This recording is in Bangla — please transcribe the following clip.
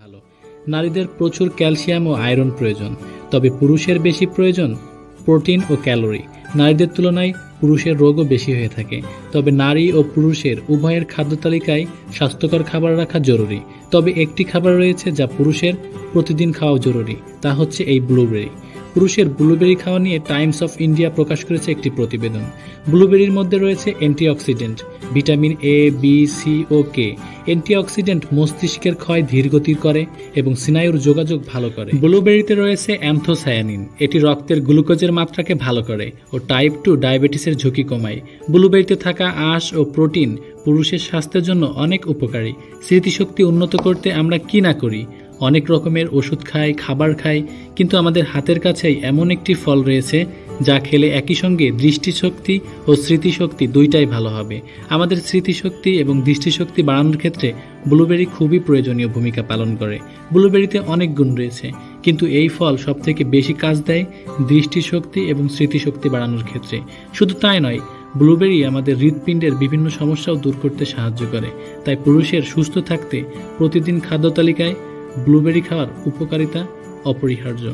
ভালো। নারীদের প্রচুর ক্যালসিয়াম ও আয়রন প্রয়োজন, তবে পুরুষের বেশি প্রয়োজন প্রোটিন ও ক্যালোরি। নারীদের তুলনায় পুরুষের রোগও বেশি হয়ে থাকে, তবে নারী ও পুরুষের উভয়ের খাদ্য তালিকায় স্বাস্থ্যকর খাবার রাখা জরুরি। তবে একটি খাবার রয়েছে যা পুরুষের প্রতিদিন খাওয়া জরুরি, তা হচ্ছে এই ব্লুবেরি। পুরুষের ব্লুবেরি খাওয়া নিয়ে টাইমস অফ ইন্ডিয়া প্রকাশ করেছে একটি প্রতিবেদন। ব্লুবেরির মধ্যে রয়েছে antioxidant vitamin A B C O K antioxidant মস্তিষ্কের ক্ষয় ধীরগতির করে এবং স্নায়ুর যোগাযোগ ভালো করে। ব্লুবেরিতে রয়েছে অ্যান্থোসায়ানিন এটি রক্তের গ্লুকোজের মাত্রাকে ভালো করে ও টাইপ টু ডায়াবেটিসের ঝুঁকি কমায়। ব্লুবেরিতে থাকা আঁশ ও প্রোটিন পুরুষের স্বাস্থ্যের জন্য অনেক উপকারী। স্মৃতিশক্তি উন্নত করতে আমরা কি না করি? অনেক রকমের ওষুধ খাই, খাবার খাই, কিন্তু আমাদের হাতের কাছেই এমন একটি ফল রয়েছে যা খেলে একই সঙ্গে দৃষ্টিশক্তি ও স্মৃতিশক্তি দুইটাই ভালো হবে। আমাদের স্মৃতিশক্তি এবং দৃষ্টিশক্তি বাড়ানোর ক্ষেত্রে ব্লুবেরি খুবই প্রয়োজনীয় ভূমিকা পালন করে। ব্লুবেরিতে অনেক গুণ রয়েছে, কিন্তু এই ফল সবথেকে বেশি কাজ দেয় দৃষ্টিশক্তি এবং স্মৃতিশক্তি বাড়ানোর ক্ষেত্রে। শুধু তাই নয়, ব্লুবেরি আমাদের হৃৎপিণ্ডের বিভিন্ন সমস্যাও দূর করতে সাহায্য করে। তাই পুরুষের সুস্থ থাকতে প্রতিদিন খাদ্য তালিকায় ব্লুবেরি খাওয়ার উপকারিতা অপরিহার্য।